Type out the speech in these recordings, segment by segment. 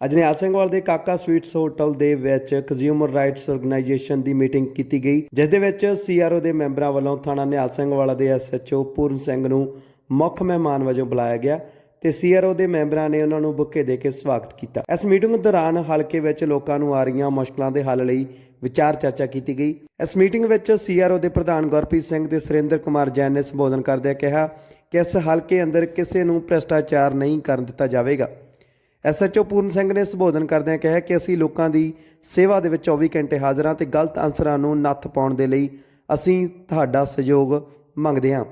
ਅੱਜ ਨਿਹਾਲ ਸਿੰਘਵਾਲ ਦੇ ਕਾਕਾ ਸਵੀਟਸ ਹੋਟਲ ਦੇ ਵਿੱਚ ਕੰਜ਼ਿਊਮਰ ਰਾਈਟਸ ਆਰਗੇਨਾਈਜੇਸ਼ਨ ਦੀ ਮੀਟਿੰਗ ਕੀਤੀ ਗਈ, ਜਿਸ ਦੇ ਵਿੱਚ ਸੀਆਰਓ ਦੇ ਮੈਂਬਰਾਂ ਵੱਲੋਂ ਥਾਣਾ ਨਿਹਾਲ ਸਿੰਘਵਾਲਾ ਦੇ ਐਸਐਚਓ ਪੂਰਨ ਸਿੰਘ ਨੂੰ ਮੁੱਖ ਮਹਿਮਾਨ ਵਜੋਂ ਬੁਲਾਇਆ ਗਿਆ ਤੇ ਸੀਆਰਓ ਦੇ ਮੈਂਬਰਾਂ ਨੇ ਉਹਨਾਂ ਨੂੰ ਬੁੱਕੇ ਦੇ ਕੇ ਸਵਾਗਤ ਕੀਤਾ। ਇਸ ਮੀਟਿੰਗ ਦੌਰਾਨ ਹਲਕੇ ਵਿੱਚ ਲੋਕਾਂ ਨੂੰ ਆ ਰਹੀਆਂ ਮੁਸ਼ਕਲਾਂ ਦੇ ਹੱਲ ਲਈ ਵਿਚਾਰ ਚਰਚਾ ਕੀਤੀ ਗਈ। ਇਸ ਮੀਟਿੰਗ ਵਿੱਚ ਸੀਆਰਓ ਦੇ ਪ੍ਰਧਾਨ ਗੁਰਪ੍ਰੀਤ ਸਿੰਘ ਤੇ ਸੁਰਿੰਦਰ ਕੁਮਾਰ ਜੈਨ ਨੇ ਸੰਬੋਧਨ ਕਰਦਿਆਂ ਕਿਹਾ ਕਿ ਇਸ ਹਲਕੇ ਅੰਦਰ ਕਿਸੇ ਨੂੰ ਭ੍ਰਿਸ਼ਟਾਚਾਰ ਨਹੀਂ ਕਰਨ ਦਿੱਤਾ ਜਾਵੇਗਾ। ਐਸਐਚਓ ਪੂਰਨ ਸਿੰਘ ਨੇ ਸੰਬੋਧਨ ਕਰਦਿਆਂ ਕਿਹਾ ਕਿ ਅਸੀਂ ਲੋਕਾਂ ਦੀ ਸੇਵਾ ਦੇ ਵਿੱਚ 24 ਘੰਟੇ ਹਾਜ਼ਰ ਹਾਂ ਤੇ ਗਲਤ ਅਨਸਰਾਂ ਨੂੰ ਨੱਥ ਪਾਉਣ ਦੇ ਲਈ ਅਸੀਂ ਤੁਹਾਡਾ ਸਹਿਯੋਗ ਮੰਗਦੇ ਹਾਂ।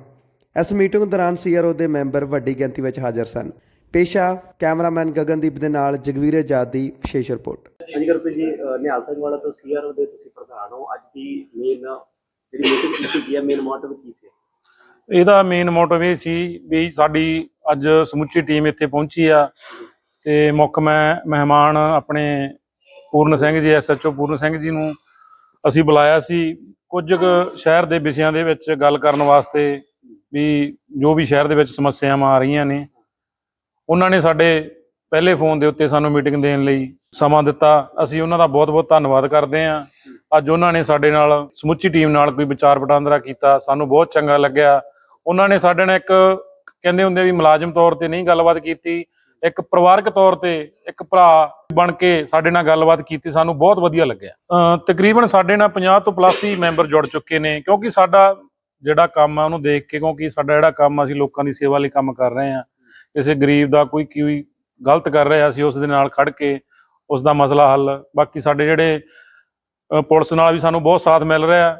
ਇਸ ਮੀਟਿੰਗ ਦੌਰਾਨ ਸੀਆਰਓ ਦੇ ਮੈਂਬਰ ਵੱਡੀ ਗਿਣਤੀ ਵਿੱਚ ਹਾਜ਼ਰ ਸਨ। ਪੇਸ਼ਾ ਕੈਮਰਾਮੈਨ ਗਗਨਦੀਪ ਦੇ ਨਾਲ ਜਗਵੀਰ ਆਜ਼ਾਦ ਦੀ ਵਿਸ਼ੇਸ਼ ਰਿਪੋਰਟ। ਹਾਂਜੀ ਗੁਰਪ੍ਰੀਤ ਜੀ ਅਹ ਨਿਹਾਲ ਸਿੰਘ ਵਾਲਾ ਤੋਂ ਸੀਆਰਓ ਦੇ ਤੁਸੀਂ ਪ੍ਰਧਾਨ ਹੋ। ਅੱਜ ਦੀ ਮੇਨ ਜਿਹੜੀ ਮੀਟਿੰਗ ਕੀਤੀ ਗਈ ਹੈ ਮੇਨ ਮੋਟਿਵ ਕੀ ਸੀ? ਇਹਦਾ ਮੇਨ ਮੋਟਿਵ ਇਹ ਸੀ ਵੀ ਸਾਡੀ ਅੱਜ ਸਮੁੱਚੀ ਟੀਮ ਇੱਥੇ ਪਹੁੰਚੀ ਆ। ਤੇ ਮੁੱਖ ਮੈਂ ਮਹਿਮਾਨ ਆਪਣੇ ਪੂਰਨ ਸਿੰਘ ਜੀ ਐਸਐਚਓ ਪੂਰਨ ਸਿੰਘ ਜੀ ਨੂੰ ਅਸੀਂ ਬੁਲਾਇਆ ਸੀ। ਕੁਝ ਕੁ ਸ਼ਹਿਰ ਦੇ ਵਿਸ਼ਿਆਂ ਦੇ ਵਿੱਚ ਗੱਲ ਕਰਨ ਵਾਸਤੇ ਵੀ ਜੋ ਵੀ ਸ਼ਹਿਰ ਦੇ ਵਿੱਚ ਸਮੱਸਿਆਵਾਂ ਆ ਰਹੀਆਂ ਨੇ, ਉਹਨਾਂ ਨੇ ਸਾਡੇ ਪਹਿਲੇ ਫੋਨ ਦੇ ਉੱਤੇ ਸਾਨੂੰ ਮੀਟਿੰਗ ਦੇਣ ਲਈ ਸਮਾਂ ਦਿੱਤਾ। ਅਸੀਂ ਉਹਨਾਂ ਦਾ ਬਹੁਤ-ਬਹੁਤ ਧੰਨਵਾਦ ਕਰਦੇ ਹਾਂ। ਅੱਜ ਉਹਨਾਂ ਨੇ ਸਾਡੇ ਨਾਲ ਸਮੁੱਚੀ ਟੀਮ ਨਾਲ ਕੋਈ ਵਿਚਾਰ ਵਟਾਂਦਰਾ ਕੀਤਾ। ਸਾਨੂੰ ਬਹੁਤ ਚੰਗਾ ਲੱਗਿਆ। ਉਹਨਾਂ ਨੇ ਸਾਡੇ ਨਾਲ ਇੱਕ ਕਹਿੰਦੇ ਹੁੰਦੇ ਵੀ ਮੁਲਾਜ਼ਮ ਤੌਰ ਤੇ ਨਹੀਂ ਗੱਲਬਾਤ ਕੀਤੀ। ਇੱਕ ਪਰਿਵਾਰਕ ਤੌਰ ਤੇ ਇੱਕ ਭਰਾ ਬਣ ਕੇ ਸਾਡੇ ਨਾਲ ਗੱਲਬਾਤ ਕੀਤੀ ਸਾਨੂੰ ਬਹੁਤ ਵਧੀਆ ਲੱਗਿਆ। ਅਹ ਤਕਰੀਬਨ ਸਾਡੇ ਨਾਲ 50 ਤੋਂ ਪਲੱਸ ਹੀ ਮੈਂਬਰ ਜੁੜ ਚੁੱਕੇ ਨੇ, ਕਿਉਂਕਿ ਸਾਡਾ ਜਿਹੜਾ ਕੰਮ ਆ ਉਹਨੂੰ ਦੇਖ ਕੇ, ਕਿਉਂਕਿ ਸਾਡਾ ਜਿਹੜਾ ਕੰਮ ਅਸੀਂ ਲੋਕਾਂ ਦੀ ਸੇਵਾ ਲਈ ਕੰਮ ਕਰ ਰਹੇ ਹਾਂ, ਕਿਸੇ ਗਰੀਬ ਦਾ ਕੋਈ ਕੋਈ ਗਲਤ ਕਰ ਰਿਹਾ ਅਸੀਂ ਉਸ ਦੇ ਨਾਲ ਖੜ ਕੇ ਉਸ ਦਾ ਮਸਲਾ ਹੱਲ। ਬਾਕੀ ਸਾਡੇ ਜਿਹੜੇ ਪੁਲਿਸ ਨਾਲ ਵੀ ਸਾਨੂੰ ਬਹੁਤ ਸਾਥ ਮਿਲ ਰਿਹਾ,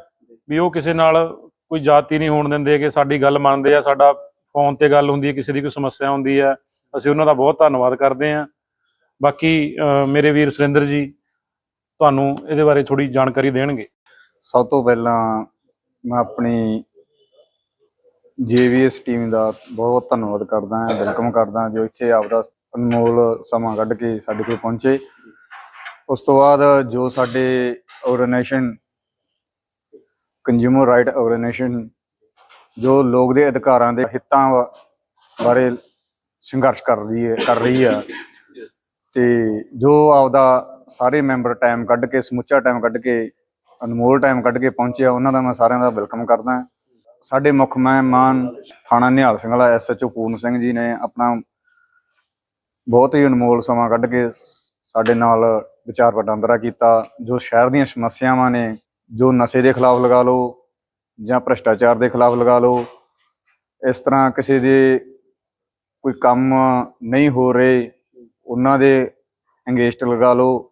ਵੀ ਉਹ ਕਿਸੇ ਨਾਲ ਕੋਈ ਜਾਤੀ ਨਹੀਂ ਹੋਣ ਦਿੰਦੇ, ਕਿ ਸਾਡੀ ਗੱਲ ਮੰਨਦੇ ਆ, ਸਾਡਾ ਫੋਨ ਤੇ ਗੱਲ ਹੁੰਦੀ ਹੈ, ਕਿਸੇ ਦੀ ਕੋਈ ਸਮੱਸਿਆ ਹੁੰਦੀ ਹੈ। ਅਸੀਂ ਉਹਨਾਂ ਦਾ ਬਹੁਤ ਧੰਨਵਾਦ ਕਰਦੇ ਹਾਂ। ਬਾਕੀ ਮੇਰੇ ਵੀਰ ਸੁਰਿੰਦਰ ਜੀ ਤੁਹਾਨੂੰ ਇਹਦੇ ਬਾਰੇ ਥੋੜੀ ਜਾਣਕਾਰੀ ਦੇਣਗੇ। ਸਭ ਤੋਂ ਪਹਿਲਾਂ ਮੈਂ ਆਪਣੀ ਜੇਵੀਐਸ ਟੀਮ ਦਾ ਬਹੁਤ ਧੰਨਵਾਦ ਕਰਦਾ ਹਾਂ, ਵੈਲਕਮ ਕਰਦਾ ਹਾਂ, ਜੋ ਇੱਥੇ ਆਪਦਾ ਅਨਮੋਲ ਸਮਾਂ ਕੱਢ ਕੇ ਸਾਡੇ ਕੋਲ ਪਹੁੰਚੇ। ਉਸ ਤੋਂ ਬਾਅਦ ਜੋ ਸਾਡੇ ਆਰਗੇਨਾਈਜੇਸ਼ਨ ਕੰਜ਼ਿਊਮਰ ਰਾਈਟ ਆਰਗੇਨਾਈਜੇਸ਼ਨ ਜੋ ਲੋਕ ਦੇ ਅਧਿਕਾਰਾਂ ਦੇ ਹਿੱਤਾਂ ਵਾ- ਬਾਰੇ ਸੰਘਰਸ਼ ਕਰ ਰਹੀ ਹੈ, ਕਰ ਰਹੀ ਆ। ਤੇ ਜੋ ਆਪਦਾ ਸਾਰੇ ਮੈਂਬਰ ਟਾਈਮ ਕੱਢ ਕੇ, ਸਮੁੱਚਾ ਟਾਈਮ ਕੱਢ ਕੇ, ਅਨਮੋਲ ਟਾਈਮ ਕੱਢ ਕੇ ਪਹੁੰਚਿਆ, ਉਹਨਾਂ ਦਾ ਮੈਂ ਸਾਰਿਆਂ ਦਾ ਵੈਲਕਮ ਕਰਦਾ ਸਾਡੇ ਮੁੱਖ ਮਹਿਮਾਨ ਥਾਣਾ ਨਿਹਾਲ ਸਿੰਘ ਵਾਲਾ ਐਸਐਚਓ ਪੂਰਨ ਸਿੰਘ ਜੀ ਨੇ ਆਪਣਾ ਬਹੁਤ ਹੀ ਅਨਮੋਲ ਸਮਾਂ ਕੱਢ ਕੇ ਸਾਡੇ ਨਾਲ ਵਿਚਾਰ ਵਟਾਂਦਰਾ ਕੀਤਾ। ਜੋ ਸ਼ਹਿਰ ਦੀਆਂ ਸਮੱਸਿਆਵਾਂ ਨੇ, ਜੋ ਨਸ਼ੇ ਦੇ ਖਿਲਾਫ ਲਗਾ ਲਓ ਜਾਂ ਭ੍ਰਿਸ਼ਟਾਚਾਰ ਦੇ ਖਿਲਾਫ ਲਗਾ ਲਓ, ਇਸ ਤਰ੍ਹਾਂ ਕਿਸੇ ਦੇ ਕੋਈ ਕੰਮ ਨਹੀਂ ਹੋ ਰਹੇ, ਉਹਨਾਂ ਦੇ ਅੰਗੇਸਟ ਲਗਾ ਲਓ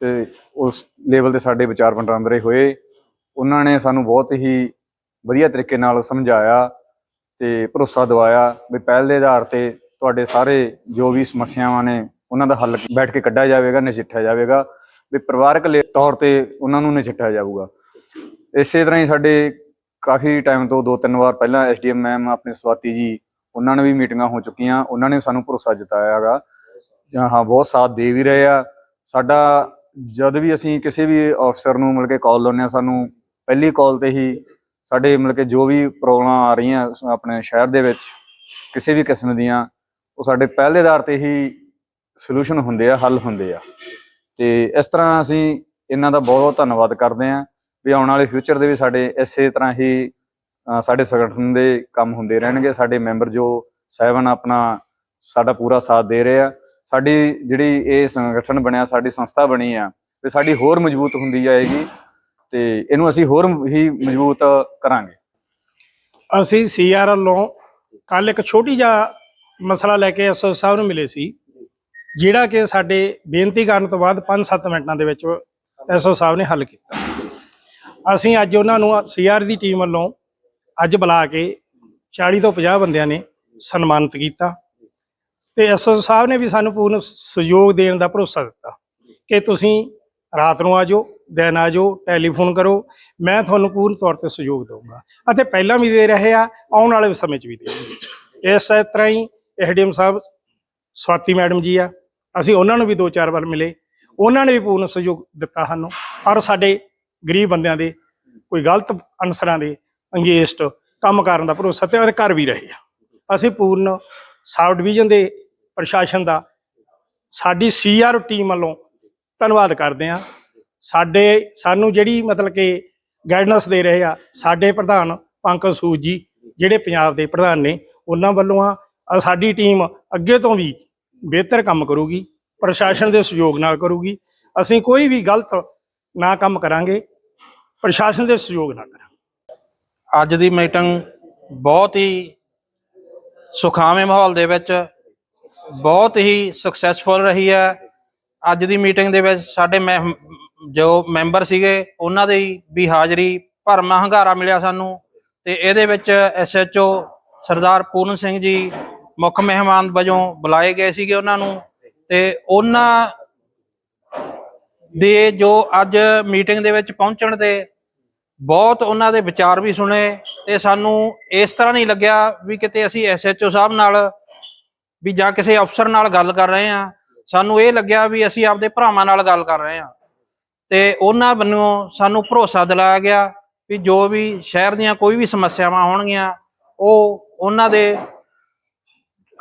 ਤੇ ਉਸ ਲੈਵਲ ਤੇ ਸਾਡੇ ਵਿਚਾਰ ਵਟਾਂਦਰੇ ਹੋਏ। ਉਹਨਾਂ ਨੇ ਸਾਨੂੰ ਬਹੁਤ ਹੀ ਵਧੀਆ ਤਰੀਕੇ ਨਾਲ ਸਮਝਾਇਆ ਤੇ ਭਰੋਸਾ ਦਿਵਾਇਆ ਵੀ ਪਹਿਲ ਦੇ ਆਧਾਰ ਤੇ ਤੁਹਾਡੇ ਸਾਰੇ ਜੋ ਵੀ ਸਮੱਸਿਆਵਾਂ ਨੇ, ਉਹਨਾਂ ਦਾ ਹੱਲ ਬੈਠ ਕੇ ਕੱਢਿਆ ਜਾਵੇਗਾ, ਨਜਿੱਠਿਆ ਜਾਵੇਗਾ। ਵੀ ਪਰਿਵਾਰਕ ਲੇ- ਤੌਰ ਤੇ ਉਹਨਾਂ ਨੂੰ ਨਜਿੱਠਿਆ ਜਾਊਗਾ। ਇਸੇ ਤਰ੍ਹਾਂ ਹੀ ਸਾਡੇ ਕਾਫੀ ਟਾਈਮ ਤੋਂ ਦੋ ਤਿੰਨ ਵਾਰ ਪਹਿਲਾਂ ਐਸਡੀਐਮ ਮੈਮ ਆਪਣੇ ਸਵਾਤੀ ਜੀ ਉਹਨਾਂ ਨੇ ਵੀ ਮੀਟਿੰਗਾਂ ਹੋ ਚੁੱਕੀਆਂ, ਉਹਨਾਂ ਨੇ ਸਾਨੂੰ ਭਰੋਸਾ ਜਤਾਇਆ ਹੈਗਾ। ਜਾਂ ਹਾਂ, ਬਹੁਤ ਸਾਥ ਦੇ ਵੀ ਰਹੇ ਆ। ਸਾਡਾ ਜਦ ਵੀ ਅਸੀਂ ਕਿਸੇ ਵੀ ਅਫਸਰ ਨੂੰ ਮਿਲ ਕੇ ਕਾਲ ਲਾਉਂਦੇ ਆ ਸਾਨੂੰ ਪਹਿਲੀ ਕਾਲ ਤੇ ਹੀ ਸਾਡੇ ਮਿਲ ਕੇ ਜੋ ਵੀ ਪ੍ਰੋਬਲਮਾਂ ਆ ਰਹੀਆਂ ਆਪਣੇ ਸ਼ਹਿਰ ਦੇ ਵਿੱਚ, ਕਿਸੇ ਵੀ ਕਿਸਮ ਦੀਆਂ, ਉਹ ਸਾਡੇ ਪਹਿਲੇ ਆਧਾਰ ਤੇ ਹੀ ਸੋਲੂਸ਼ਨ ਹੁੰਦੇ ਆ, ਹੱਲ ਹੁੰਦੇ ਆ। ਤੇ ਇਸ ਤਰ੍ਹਾਂ ਅਸੀਂ ਇਹਨਾਂ ਦਾ ਬਹੁਤ ਬਹੁਤ ਧੰਨਵਾਦ ਕਰਦੇ ਆ ਵੀ ਆਉਣ ਵਾਲੇ ਫਿਊਚਰ ਦੇ ਵੀ ਸਾਡੇ ਇਸੇ ਤਰ੍ਹਾਂ ਹੀ ਸਾਡੇ ਸੰਗਠਨ ਦੇ ਕੰਮ ਹੁੰਦੇ ਰਹਿਣਗੇ, ਸਾਡੇ ਮੈਂਬਰ ਜੋ ਸਹਿਬਾਨ ਆਪਣਾ ਸਾਡਾ ਪੂਰਾ ਸਾਥ ਦੇ ਰਹੇ ਆ। ਸਾਡੀ ਜਿਹੜੀ ਇਹ ਸੰਗਠਨ ਬਣਿਆ, ਸਾਡੀ ਸੰਸਥਾ ਬਣੀ ਆ ਤੇ ਸਾਡੀ ਹੋਰ ਮਜ਼ਬੂਤ ਹੁੰਦੀ ਜਾਏਗੀ ਤੇ ਇਹਨੂੰ ਅਸੀਂ ਹੋਰ ਹੀ ਮਜ਼ਬੂਤ ਕਰਾਂਗੇ। ਅਸੀਂ ਸੀਆਰ ਵੱਲੋਂ ਕੱਲ ਇੱਕ ਛੋਟੀ ਜਿਹਾ ਮਸਲਾ ਲੈ ਕੇ ਐਸਓ ਸਾਹਿਬ ਨੂੰ ਮਿਲੇ ਸੀ, ਜਿਹੜਾ ਕਿ ਸਾਡੇ ਬੇਨਤੀ ਕਰਨ ਤੋਂ ਬਾਅਦ 5-7 ਮਿੰਟਾਂ ਦੇ ਵਿੱਚ ਐਸਓ ਸਾਹਿਬ ਨੇ ਹੱਲ ਕੀਤਾ। ਅਸੀਂ ਅੱਜ ਉਹਨਾਂ ਨੂੰ ਸੀਆਰ ਦੀ ਟੀਮ ਵੱਲੋਂ ਅੱਜ ਬੁਲਾ ਕੇ 40 ਤੋਂ 50 ਬੰਦਿਆਂ ਨੇ ਸਨਮਾਨਿਤ ਕੀਤਾ ਤੇ ਐਸਓ ਸਾਹਿਬ ਨੇ ਵੀ ਸਾਨੂੰ ਪੂਰਨ ਸਹਿਯੋਗ ਦੇਣ ਦਾ ਭਰੋਸਾ ਦਿੱਤਾ ਕਿ ਤੁਸੀਂ ਰਾਤ ਨੂੰ ਆ ਜਾਓ, ਦਿਨ ਆ ਜਾਓ, ਟੈਲੀਫੋਨ ਕਰੋ, ਮੈਂ ਤੁਹਾਨੂੰ ਪੂਰਨ ਤੌਰ ਤੇ ਸਹਿਯੋਗ ਦਊਂਗਾ। ਅਤੇ ਪਹਿਲਾਂ ਵੀ ਦੇ ਰਹੇ ਆ, ਆਉਣ ਵਾਲੇ ਸਮੇਂ 'ਚ ਵੀ ਦੇਣਗੇ ਇਸ ਤਰ੍ਹਾਂ ਹੀ ਐਸਡੀਐਮ ਸਾਹਿਬ, ਸਵਾਤੀ ਮੈਡਮ ਜੀ ਆ, ਅਸੀਂ ਉਹਨਾਂ ਨੂੰ ਵੀ ਦੋ ਚਾਰ ਵਾਰ ਮਿਲੇ। ਉਹਨਾਂ ਨੇ ਵੀ ਪੂਰਨ ਸਹਿਯੋਗ ਦਿੱਤਾ ਸਾਨੂੰ। ਔਰ ਸਾਡੇ ਗਰੀਬ ਬੰਦਿਆਂ ਦੇ ਕੋਈ ਗਲਤ ਅਨਸਰਾਂ ਦੇ ਅੰਗੇਸਟ ਕੰਮ ਕਰਨ ਦਾ ਭਰੋਸਾ ਤੇ ਉਹਦੇ ਕਰ ਵੀ ਰਹੇ ਆ। ਅਸੀਂ ਪੂਰਨ ਸਬ ਡਿਵੀਜ਼ਨ ਦੇ ਪ੍ਰਸ਼ਾਸਨ ਦਾ, ਸਾਡੀ ਸੀਆਰ ਟੀਮ ਵੱਲੋਂ ਧੰਨਵਾਦ ਕਰਦੇ ਆ ਸਾਡੇ, ਸਾਨੂੰ ਜਿਹੜੀ ਮਤਲਬ ਕਿ ਗਾਈਡੈਂਸ ਦੇ ਰਹੇ ਆ, ਸਾਡੇ ਪ੍ਰਧਾਨ ਪੰਕਜ ਸੂਦ ਜੀ, ਜਿਹੜੇ ਪੰਜਾਬ ਦੇ ਪ੍ਰਧਾਨ ਨੇ, ਉਹਨਾਂ ਵੱਲੋਂ ਆ ਸਾਡੀ ਟੀਮ ਅੱਗੇ ਤੋਂ ਵੀ ਬਿਹਤਰ ਕੰਮ ਕਰੂਗੀ, ਪ੍ਰਸ਼ਾਸਨ ਦੇ ਸਹਿਯੋਗ ਨਾਲ ਕਰੂਗੀ। ਅਸੀਂ ਕੋਈ ਵੀ ਗਲਤ ਨਾ ਕੰਮ ਕਰਾਂਗੇ, ਪ੍ਰਸ਼ਾਸਨ ਦੇ ਸਹਿਯੋਗ ਨਾਲ ਕਰਾਂਗੇ। ਅੱਜ ਦੀ ਮੀਟਿੰਗ ਬਹੁਤ ਹੀ ਸੁਖਾਵੇਂ ਮਾਹੌਲ ਦੇ ਵਿੱਚ ਬਹੁਤ ਹੀ ਸਕਸੈਸਫੁਲ ਰਹੀ ਹੈ। ਅੱਜ ਦੀ ਮੀਟਿੰਗ ਦੇ ਵਿੱਚ ਸਾਡੇ ਮੈਂ ਜੋ ਮੈਂਬਰ ਸੀਗੇ, ਉਹਨਾਂ ਦੀ ਵੀ ਹਾਜ਼ਰੀ ਭਰਮਾ ਹੰਗਾਰਾ ਮਿਲਿਆ ਸਾਨੂੰ ਤੇ ਇਹਦੇ ਵਿੱਚ ਐਸਐਚਓ ਸਰਦਾਰ ਪੂਰਨ ਸਿੰਘ ਜੀ ਮੁੱਖ ਮਹਿਮਾਨ ਵਜੋਂ ਬੁਲਾਏ ਗਏ ਸੀਗੇ ਉਹਨਾਂ ਨੂੰ ਤੇ ਉਹਨਾਂ ਦੇ ਜੋ ਅੱਜ ਮੀਟਿੰਗ ਦੇ ਵਿੱਚ ਪਹੁੰਚਣ ਤੇ ਬਹੁਤ ਉਹਨਾਂ ਦੇ ਵਿਚਾਰ ਵੀ ਸੁਣੇ ਤੇ ਸਾਨੂੰ ਇਸ ਤਰ੍ਹਾਂ ਨਹੀਂ ਲੱਗਿਆ ਵੀ ਕਿਤੇ ਅਸੀਂ ਐਸਐਚਓ ਸਾਹਿਬ ਨਾਲ ਵੀ ਜਾਂ ਕਿਸੇ ਅਫਸਰ ਨਾਲ ਗੱਲ ਕਰ ਰਹੇ ਆ ਸਾਨੂੰ ਇਹ ਲੱਗਿਆ ਵੀ ਅਸੀਂ ਆਪਦੇ ਭਰਾਵਾਂ ਨਾਲ ਗੱਲ ਕਰ ਰਹੇ ਆ ਤੇ ਉਹਨਾਂ ਵੱਲੋਂ ਸਾਨੂੰ ਭਰੋਸਾ ਦਿਲਾਇਆ ਗਿਆ ਵੀ ਜੋ ਵੀ ਸ਼ਹਿਰ ਦੀਆਂ ਕੋਈ ਵੀ ਸਮੱਸਿਆਵਾਂ ਹੋਣਗੀਆਂ, ਉਹ ਉਹਨਾਂ ਦੇ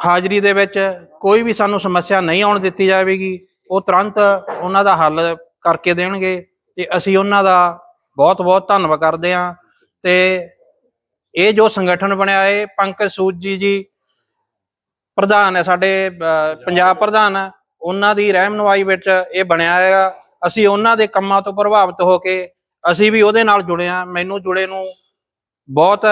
ਹਾਜ਼ਰੀ ਦੇ ਵਿੱਚ ਕੋਈ ਵੀ ਸਾਨੂੰ ਸਮੱਸਿਆ ਨਹੀਂ ਆਉਣ ਦਿੱਤੀ ਜਾਵੇਗੀ। ਉਹ ਤੁਰੰਤ ਉਹਨਾਂ ਦਾ ਹੱਲ ਕਰਕੇ ਦੇਣਗੇ ਤੇ ਅਸੀਂ ਉਹਨਾਂ ਦਾ ਬਹੁਤ ਬਹੁਤ ਧੰਨਵਾਦ ਕਰਦੇ ਹਾਂ। ਤੇ ਇਹ ਜੋ ਸੰਗਠਨ ਬਣਿਆ ਹੈ ਪੰਕਜ ਸੂਦ ਜੀ ਜੀ ਪ੍ਰਧਾਨ ਹੈ, ਸਾਡੇ ਪੰਜਾਬ ਪ੍ਰਧਾਨ ਉਹਨਾਂ ਦੀ ਰਹਿਨੁਮਾਈ ਵਿੱਚ ਇਹ ਬਣਿਆ ਹੈਗਾ। ਅਸੀਂ ਉਹਨਾਂ ਦੇ ਕੰਮਾਂ ਤੋਂ ਪ੍ਰਭਾਵਿਤ ਹੋ ਕੇ ਅਸੀਂ ਵੀ ਉਹਦੇ ਨਾਲ ਜੁੜੇ ਹਾਂ। ਮੈਨੂੰ ਜੁੜੇ ਨੂੰ ਬਹੁਤ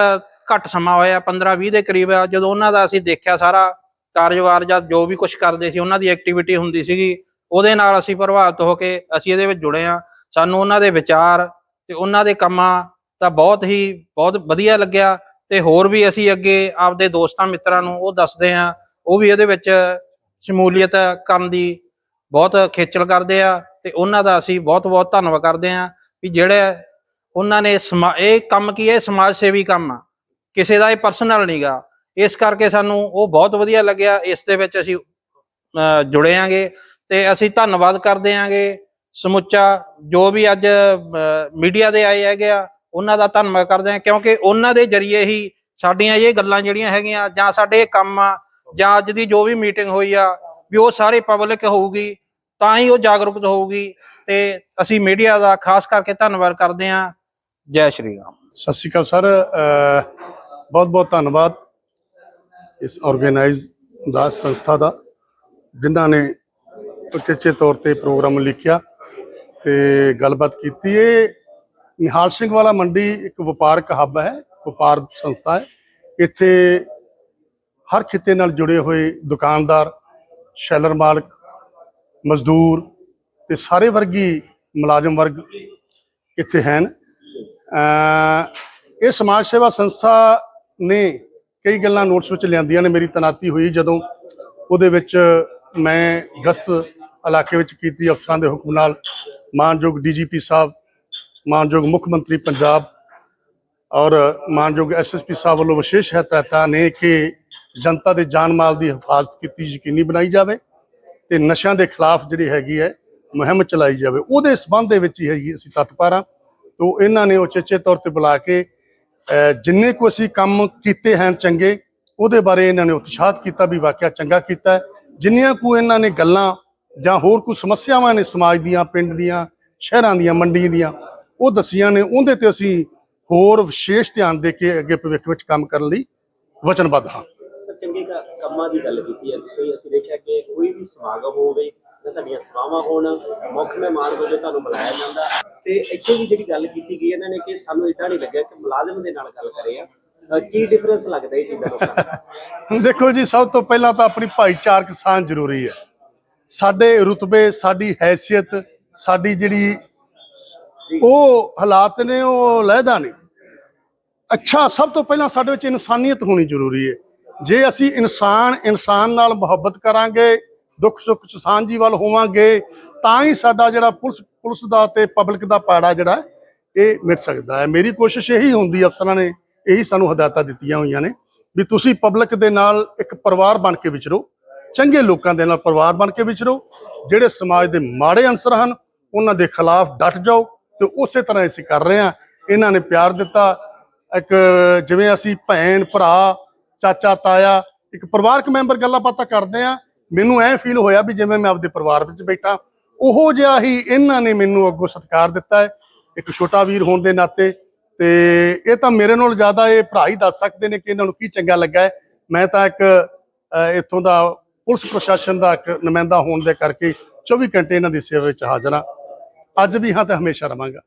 ਘੱਟ ਸਮਾਂ ਹੋਇਆ 15 20 ਦੇ ਕਰੀਬ ਆ। ਜਦੋਂ ਉਹਨਾਂ ਦਾ ਅਸੀਂ ਦੇਖਿਆ ਸਾਰਾ ਕਾਰਜਵਾਰ ਜਾਂ ਜੋ ਵੀ ਕੁਝ ਕਰਦੇ ਸੀ, ਉਹਨਾਂ ਦੀ ਐਕਟੀਵਿਟੀ ਹੁੰਦੀ ਸੀਗੀ, ਉਹਦੇ ਨਾਲ ਅਸੀਂ ਪ੍ਰਭਾਵਿਤ ਹੋ ਕੇ ਅਸੀਂ ਇਹਦੇ ਵਿੱਚ ਜੁੜੇ ਹਾਂ। ਸਾਨੂੰ ਉਹਨਾਂ ਦੇ ਵਿਚਾਰ ਤੇ ਉਹਨਾਂ ਦੇ ਕੰਮਾਂ ਤਾਂ ਬਹੁਤ ਹੀ ਬਹੁਤ ਵਧੀਆ ਲੱਗਿਆ। ਤੇ ਹੋਰ ਵੀ ਅਸੀਂ ਅੱਗੇ ਆਪਦੇ ਦੋਸਤਾਂ ਮਿੱਤਰਾਂ ਨੂੰ ਉਹ ਦੱਸਦੇ ਹਾਂ। ਉਹ ਵੀ ਇਹਦੇ ਵਿੱਚ ਸ਼ਮੂਲੀਅਤ ਕਰਨ ਦੀ ਬਹੁਤ ਖੇਚਲ ਕਰਦੇ ਆ ਤੇ ਉਹਨਾਂ ਦਾ ਅਸੀਂ ਬਹੁਤ ਬਹੁਤ ਧੰਨਵਾਦ ਕਰਦੇ ਹਾਂ ਵੀ ਜਿਹੜੇ ਉਹਨਾਂ ਨੇ ਸਮਾ- ਇਹ ਕੰਮ ਕੀ ਹੈ? ਸਮਾਜ ਸੇਵੀ ਕੰਮ ਆ। ਕਿਸੇ ਦਾ ਇਹ ਪਰਸਨਲ ਨਹੀਂਗਾ ਇਸ ਕਰਕੇ ਸਾਨੂੰ ਉਹ ਬਹੁਤ ਵਧੀਆ ਲੱਗਿਆ। ਇਸ ਦੇ ਵਿੱਚ ਅਸੀਂ ਅਹ, ਜੁੜੇ ਆਂਗੇ ਤੇ ਅਸੀਂ ਧੰਨਵਾਦ ਕਰਦੇ ਆਂਗੇ ਸਮੁੱਚਾ ਜੋ ਵੀ ਅੱਜ ਮੀਡੀਆ ਦੇ ਆਏ ਹੈਗੇ ਆ, ਉਹਨਾਂ ਦਾ ਧੰਨਵਾਦ ਕਰਦੇ ਹਾਂ, ਕਿਉਂਕਿ ਉਹਨਾਂ ਦੇ ਜਰੀਏ ਹੀ ਸਾਡੀਆਂ ਇਹ ਗੱਲਾਂ ਜਿਹੜੀਆਂ ਹੈਗੀਆਂ, ਜਾਂ ਸਾਡੇ ਇਹ ਕੰਮ ਆ, ਜਾਂ ਅੱਜ ਦੀ ਜੋ ਵੀ ਮੀਟਿੰਗ ਹੋਈ ਆ, ਵੀ ਉਹ ਸਾਰੇ ਪਬਲਿਕ ਹੋਊਗੀ, ਤਾਂ ਹੀ ਉਹ ਜਾਗਰੂਕਤ ਹੋਊਗੀ, ਤੇ ਅਸੀਂ ਮੀਡੀਆ ਦਾ ਖਾਸ ਕਰਕੇ ਧੰਨਵਾਦ ਕਰਦੇ ਹਾਂ। ਜੈ ਸ਼੍ਰੀ ਰਾਮ। ਸਤਿ ਸ਼੍ਰੀ ਅਕਾਲ ਸਰ ਬਹੁਤ ਬਹੁਤ ਧੰਨਵਾਦ ਇਸ ਆਰਗੇਨਾਈਜ਼ ਦਾ, ਸੰਸਥਾ ਦਾ, ਜਿਨ੍ਹਾਂ ਨੇ ਉਚੇਚੇ ਤੌਰ ਤੇ ਪ੍ਰੋਗਰਾਮ ਲਿਖਿਆ। ਤੇ ਗੱਲਬਾਤ ਕੀਤੀ ਇਹ ਨਿਹਾਲ ਸਿੰਘ ਵਾਲਾ ਮੰਡੀ ਇੱਕ ਵਪਾਰਕ ਹੱਬ ਹੈ, ਵਪਾਰ ਸੰਸਥਾ ਹੈ। ਇੱਥੇ ਹਰ ਖਿੱਤੇ ਨਾਲ ਜੁੜੇ ਹੋਏ ਦੁਕਾਨਦਾਰ, ਸ਼ੈਲਰ ਮਾਲਕ, ਮਜ਼ਦੂਰ ਤੇ ਸਾਰੇ ਵਰਗੀ ਮੁਲਾਜ਼ਮ ਵਰਗ ਇੱਥੇ ਹਨ। ਇਹ ਸਮਾਜ ਸੇਵਾ ਸੰਸਥਾ ਨੇ ਕਈ ਗੱਲਾਂ ਨੋਟਸ ਵਿੱਚ ਲਿਆਂਦੀਆਂ ਨੇ, ਮੇਰੀ ਤਨਾਤੀ ਹੋਈ ਜਦੋਂ ਉਹਦੇ ਵਿੱਚ ਮੈਂ ਗਸਤ ਇਲਾਕੇ ਵਿੱਚ ਕੀਤੀ ਅਫਸਰਾਂ ਦੇ ਹੁਕਮ ਨਾਲ। ਮਾਨਯੋਗ ਡੀਜੀਪੀ ਸਾਹਿਬ, ਮਾਨਯੋਗ ਮੁੱਖ ਮੰਤਰੀ ਪੰਜਾਬ ਔਰ ਮਾਨਯੋਗ ਐਸਐਸਪੀ ਸਾਹਿਬ ਵੱਲੋਂ ਵਿਸ਼ੇਸ਼ ਹਦਾਇਤਾਂ ਨੇ ਕਿ ਜਨਤਾ ਦੇ ਜਾਨ ਮਾਲ ਦੀ ਹਿਫਾਜ਼ਤ ਕੀਤੀ, ਯਕੀਨੀ ਬਣਾਈ ਜਾਵੇ ਤੇ ਨਸ਼ਿਆਂ ਦੇ ਖਿਲਾਫ ਜਿਹੜੀ ਹੈਗੀ ਹੈ ਮੁਹਿੰਮ ਚਲਾਈ ਜਾਵੇ। ਉਹਦੇ ਸਬੰਧ ਦੇ ਵਿੱਚ ਹੀ ਹੈਗੀ ਅਸੀਂ ਤਤਪਰਾਂ। ਤੋ ਇਹਨਾਂ ਨੇ ਉਚੇਚੇ ਤੌਰ ਤੇ ਬੁਲਾ ਕੇ ਜਿੰਨੇ ਕੋ ਅਸੀਂ ਕੰਮ ਕੀਤੇ ਹਨ ਚੰਗੇ, ਉਹਦੇ ਬਾਰੇ ਇਹਨਾਂ ਨੇ ਉਤਸ਼ਾਹਤ ਕੀਤਾ, ਵੀ ਵਾਕਿਆ ਚੰਗਾ ਕੀਤਾ। ਜਿੰਨੀਆਂ ਕੋ ਇਹਨਾਂ ਨੇ ਗੱਲਾਂ ਜਾਂ ਹੋਰ ਕੋਈ ਸਮੱਸਿਆਵਾਂ ਨੇ ਸਮਾਜ ਦੀਆਂ ਪਿੰਡ ਦੀਆਂ ਸ਼ਹਿਰਾਂ ਦੀਆਂ ਮੰਡੀ ਦੀਆਂ ਉਹ ਦਸੀਆਂ ਨੇ ਉਹਦੇ ਤੇ ਅਸੀਂ ਹੋਰ ਵਿਸ਼ੇਸ਼ ਧਿਆਨ ਦੇ ਕੇ ਅੱਗੇ ਭਵਿੱਖ ਵਿੱਚ ਕੰਮ ਕਰਨ ਲਈ ਵਚਨਬੱਧ ਹਾਂ। ਸਰ ਚੰਗੇ ਕੰਮਾਂ ਦੀ ਗੱਲ ਕੀਤੀ ਹੈ ਤੁਸੀਂ ਅਸੀਂ ਦੇਖਿਆ ਕਿ ਕੋਈ ਵੀ ਸਮਾਗਮ ਹੋਵੇ ਜਾਂ ਤੁਹਾਡੀਆਂ ਸਭਾਵਾਂ ਹੋਣ ਮੁੱਖ ਮਹਿਮਾਨ ਵਜੋਂ ਤੁਹਾਨੂੰ ਬੁਲਾਇਆ ਜਾਂਦਾ। ਤੇ ਇੱਥੇ ਵੀ ਜਿਹੜੀ ਗੱਲ ਕੀਤੀ ਗਈ ਇਹਨਾਂ ਨੇ ਕਿ ਸਾਨੂੰ ਇਦਾਂ ਨਹੀਂ ਲੱਗਿਆ ਕਿ ਮੁਲਾਜ਼ਮ ਦੇ ਨਾਲ ਗੱਲ ਕਰੇ ਆ। ਕੀ ਡਿਫਰੈਂਸ ਲੱਗਦਾ ਇਹ ਚੀਜ਼ਾਂ ਦੇਖੋ ਜੀ ਸਭ ਤੋਂ ਪਹਿਲਾਂ ਤਾਂ ਆਪਣੀ ਭਾਈਚਾਰਕ ਸਾਂਝ ਜ਼ਰੂਰੀ ਹੈ। ਸਾਡੇ ਰੁਤਬੇ, ਸਾਡੀ ਹੈਸੀਅਤ, ਸਾਡੀ ਜਿਹੜੀ ਉਹ ਹਾਲਾਤ ਨੇ, ਉਹ ਲਹਿਦਾ ਨੇ। ਅੱਛਾ, ਸਭ ਤੋਂ ਪਹਿਲਾਂ ਸਾਡੇ ਵਿੱਚ ਇਨਸਾਨੀਅਤ ਹੋਣੀ ਜ਼ਰੂਰੀ ਹੈ ਜੇ ਅਸੀਂ ਇਨਸਾਨ ਇਨਸਾਨ ਨਾਲ ਮੁਹੱਬਤ ਕਰਾਂਗੇ, ਦੁੱਖ ਸੁੱਖ ਚ ਸਾਂਝੀ ਵੱਲ ਹੋਵਾਂਗੇ, ਤਾਂ ਹੀ ਸਾਡਾ ਜਿਹੜਾ ਪੁਲਿਸ ਪੁਲਿਸ ਦਾ ਤੇ ਪਬਲਿਕ ਦਾ ਪਾੜਾ ਜਿਹੜਾ, ਇਹ ਮਿਟ ਸਕਦਾ ਹੈ। ਮੇਰੀ ਕੋਸ਼ਿਸ਼ ਇਹੀ ਹੁੰਦੀ ਅਫਸਰਾਂ ਨੇ, ਇਹੀ ਸਾਨੂੰ ਹਦਾਇਤਾਂ ਦਿੱਤੀਆਂ ਹੋਈਆਂ ਨੇ, ਵੀ ਤੁਸੀਂ ਪਬਲਿਕ ਦੇ ਨਾਲ ਇੱਕ ਪਰਿਵਾਰ ਬਣ ਕੇ ਵਿਚਰੋ। ਚੰਗੇ ਲੋਕਾਂ ਦੇ ਨਾਲ ਪਰਿਵਾਰ ਬਣ ਕੇ ਵਿਚਰੋ ਜਿਹੜੇ ਸਮਾਜ ਦੇ ਮਾੜੇ ਅੰਸਰ ਹਨ, ਉਹਨਾਂ ਦੇ ਖਿਲਾਫ ਡਟ ਜਾਓ ਤੇ ਉਸੇ ਤਰ੍ਹਾਂ ਅਸੀਂ ਕਰ ਰਹੇ ਹਾਂ। ਇਹਨਾਂ ਨੇ ਪਿਆਰ ਦਿੱਤਾ। ਇੱਕ ਜਿਵੇਂ ਅਸੀਂ ਭੈਣ, ਭਰਾ, ਚਾਚਾ, ਤਾਇਆ, ਇੱਕ ਪਰਿਵਾਰਕ ਮੈਂਬਰ ਗੱਲਾਂ ਬਾਤਾਂ ਕਰਦੇ ਆ ਮੈਨੂੰ ਐ ਫੀਲ ਹੋਇਆ ਵੀ ਜਿਵੇਂ ਮੈਂ ਆਪਦੇ ਪਰਿਵਾਰ ਵਿੱਚ ਬੈਠਾ। ਉਹੋ ਜਿਹਾ ਹੀ ਇਹਨਾਂ ਨੇ ਮੈਨੂੰ ਅੱਗੋਂ ਸਤਿਕਾਰ ਦਿੱਤਾ ਹੈ। ਇੱਕ ਛੋਟਾ ਵੀਰ ਹੋਣ ਦੇ ਨਾਤੇ ਤੇ ਇਹ ਤਾਂ ਮੇਰੇ ਨਾਲ ਜ਼ਿਆਦਾ ਇਹ ਭਰਾ ਹੀ ਦੱਸ ਸਕਦੇ ਨੇ ਕਿ ਇਹਨਾਂ ਨੂੰ ਕੀ ਚੰਗਾ ਲੱਗਾ ਹੈ। ਮੈਂ ਤਾਂ ਇੱਕ ਇੱਥੋਂ ਦਾ ਪੁਲਿਸ ਪ੍ਰਸ਼ਾਸਨ ਦਾ ਇੱਕ ਨੁਮਾਇੰਦਾ ਹੋਣ ਦੇ ਕਰਕੇ 24 ਘੰਟੇ ਇਹਨਾਂ ਦੀ ਸੇਵਾ ਵਿੱਚ ਹਾਜ਼ਰ ਹਾਂ। ਅੱਜ ਵੀ ਹਾਂ ਤੇ ਹਮੇਸ਼ਾ ਰਵਾਂਗਾ।